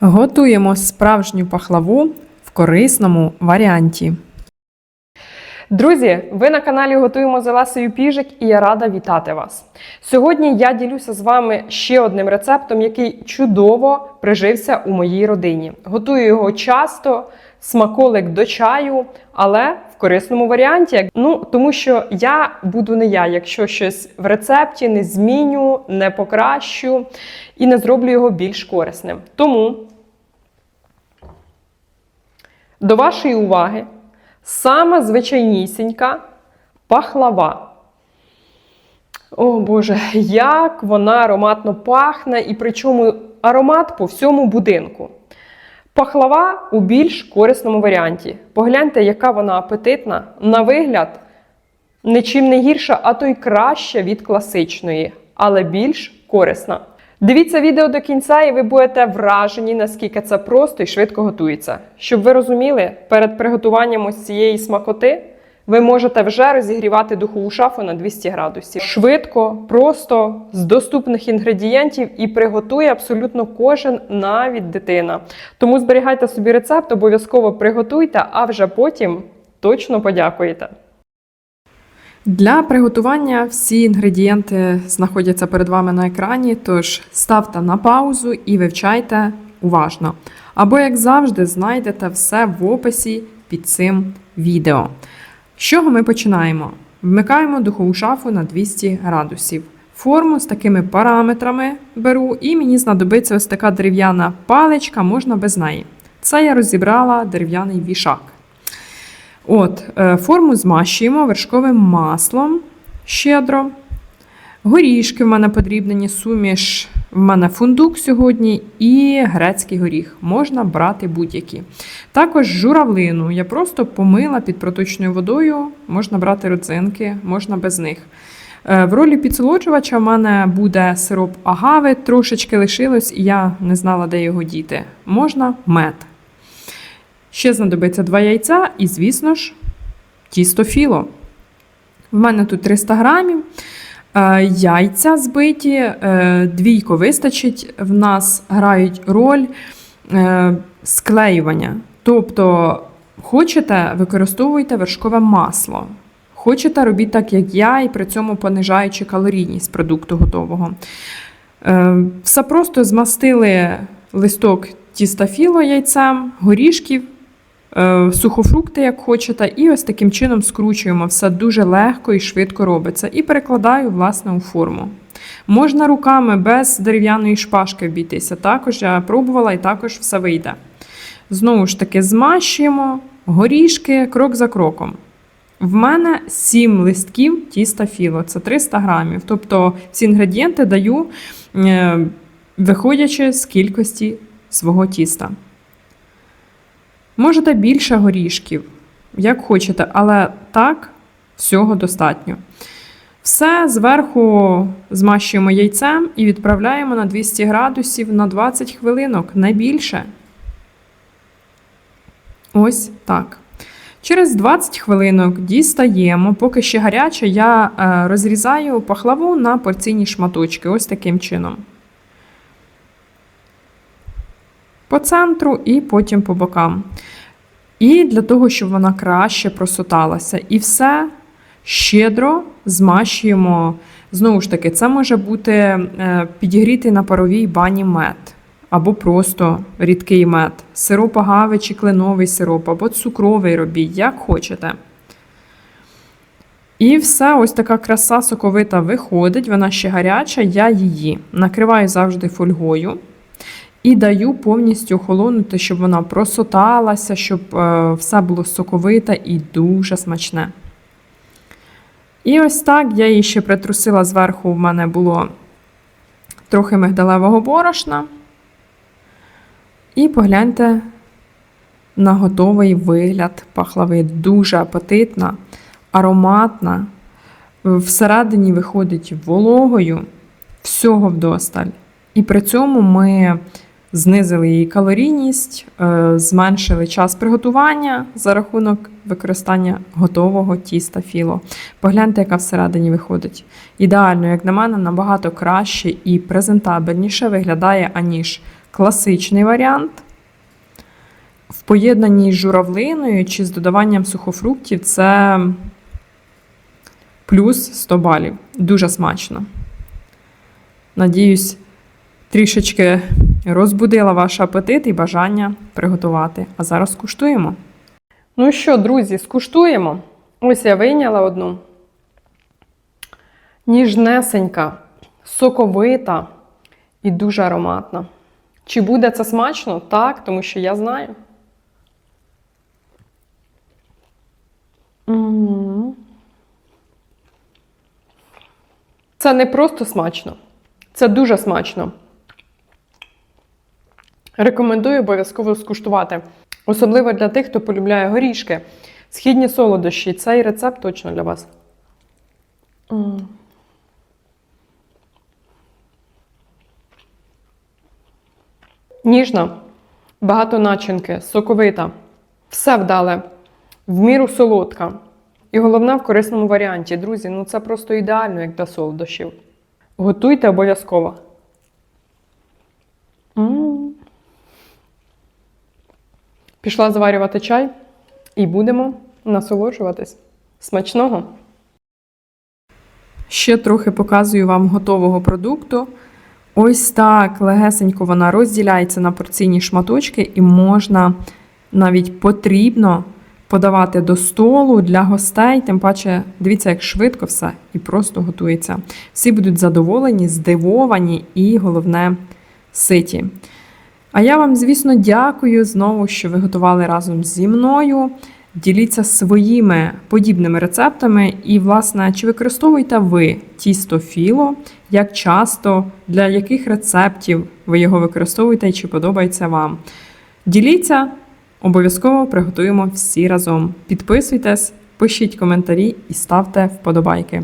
Готуємо справжню пахлаву в корисному варіанті. Друзі, ви на каналі Готуємо з Олесею Піжик і я рада вітати вас. Сьогодні я ділюся з вами ще одним рецептом, який чудово прижився у моїй родині. Готую його часто, смаколик до чаю, але в корисному варіанті. Ну, тому що я буду не я, якщо щось в рецепті не зміню, не покращу і не зроблю його більш корисним. Тому до вашої уваги сама звичайнісінька пахлава. О Боже, як вона ароматно пахне, і причому аромат по всьому будинку. Пахлава у більш корисному варіанті. Погляньте, яка вона апетитна. На вигляд, нічим не гірша, а то й краща від класичної, але більш корисна. Дивіться відео до кінця, і ви будете вражені, наскільки це просто і швидко готується. Щоб ви розуміли, перед приготуванням ось цієї смакоти ви можете вже розігрівати духову шафу на 200 градусів. Швидко, просто з доступних інгредієнтів і приготує абсолютно кожен, навіть дитина. Тому зберігайте собі рецепт, обов'язково приготуйте, а вже потім точно подякуєте. Для приготування всі інгредієнти знаходяться перед вами на екрані, тож ставте на паузу і вивчайте уважно. Або, як завжди, знайдете все в описі під цим відео. З чого ми починаємо? Вмикаємо духову шафу на 200 градусів. Форму з такими параметрами беру, і мені знадобиться ось така дерев'яна паличка, можна без неї. Це я розібрала дерев'яний вішак. От, е, форму змащуємо вершковим маслом щедро. Горішки в мене подрібнені, суміш. В мене фундук сьогодні і грецький горіх. Можна брати будь-які. Також журавлину я просто помила під проточною водою, можна брати родзинки, можна без них. Е, В ролі підсолоджувача в мене буде сироп агави, трошечки лишилось, і я не знала, де його діти. Можна мед. Ще знадобиться два яйця і, звісно ж, тісто філо. В мене тут 300 грамів. Е, Яйця збиті, е, двійко вистачить. В нас грають роль е, склеювання. Тобто, хочете, використовуйте вершкове масло. Хочете, робіть так, як я, і при цьому понижаючи калорійність продукту готового. Все просто змастили листок тіста філо яйцем, горішків, сухофрукти, як хочете, і ось таким чином скручуємо все дуже легко і швидко робиться. І перекладаю, власне, у форму. Можна руками без дерев'яної шпажки обійтися. Також я пробувала і також все вийде. Знову ж таки, змащуємо горішки крок за кроком. В мене 7 листків тіста філо, це 300 грамів. Тобто всі інгредієнти даю, е, виходячи з кількості свого тіста. Можете більше горішків, як хочете, але так всього достатньо. Все зверху змащуємо яйцем і відправляємо на 200 градусів на 20 хвилинок, не більше. Ось так. Через 20 хвилинок дістаємо, поки ще гаряче, я е, розрізаю пахлаву на порційні шматочки, ось таким чином. По центру і потім по бокам. І для того, щоб вона краще просоталася. І все щедро змащуємо. Знову ж таки, це може бути е, підігрітий на паровій бані мед. Або просто рідкий мед, сироп агави чи кленовий сироп, або цукровий робіть, як хочете. І все, ось така краса соковита виходить, вона ще гаряча, я її накриваю завжди фольгою і даю повністю охолонути, щоб вона просоталася, щоб е, все було соковите і дуже смачне. І ось так я її ще притрусила зверху, в мене було трохи мигдалевого борошна. І погляньте на готовий вигляд пахлави. Дуже апетитна, ароматна. Всередині виходить вологою, всього вдосталь. І при цьому ми знизили її калорійність, е, зменшили час приготування за рахунок використання готового тіста філо. Погляньте, яка всередині виходить. Ідеально, як на мене, набагато краще і презентабельніше виглядає, аніж класичний варіант. В поєднанні з журавлиною чи з додаванням сухофруктів це плюс 100 балів. Дуже смачно. Надіюсь, трішечки розбудила ваш апетит і бажання приготувати. А зараз куштуємо. Ну що, друзі, скуштуємо. Ось я вийняла одну. Ніжнесенька, соковита і дуже ароматна. Чи буде це смачно? Так, тому що я знаю. Це не просто смачно, це дуже смачно. Рекомендую обов'язково скуштувати. Особливо для тих, хто полюбляє горішки, східні солодощі. Цей рецепт точно для вас. Ніжна, багато начинки, соковита. Все вдале, в міру солодка. І головне в корисному варіанті. Друзі, ну це просто ідеально, як для солодощів. Готуйте обов'язково. М. Пішла заварювати чай і будемо насолоджуватись. Смачного! Ще трохи показую вам готового продукту. Ось так легесенько вона розділяється на порційні шматочки, і можна навіть потрібно подавати до столу для гостей. Тим паче, дивіться, як швидко все і просто готується. Всі будуть задоволені, здивовані і, головне, ситі. А я вам, звісно, дякую знову, що ви готували разом зі мною. Діліться своїми подібними рецептами, і, власне, чи використовуєте ви тісто філо, як часто, для яких рецептів ви його використовуєте і чи подобається вам. Діліться, обов'язково приготуємо всі разом. Підписуйтесь, пишіть коментарі і ставте вподобайки.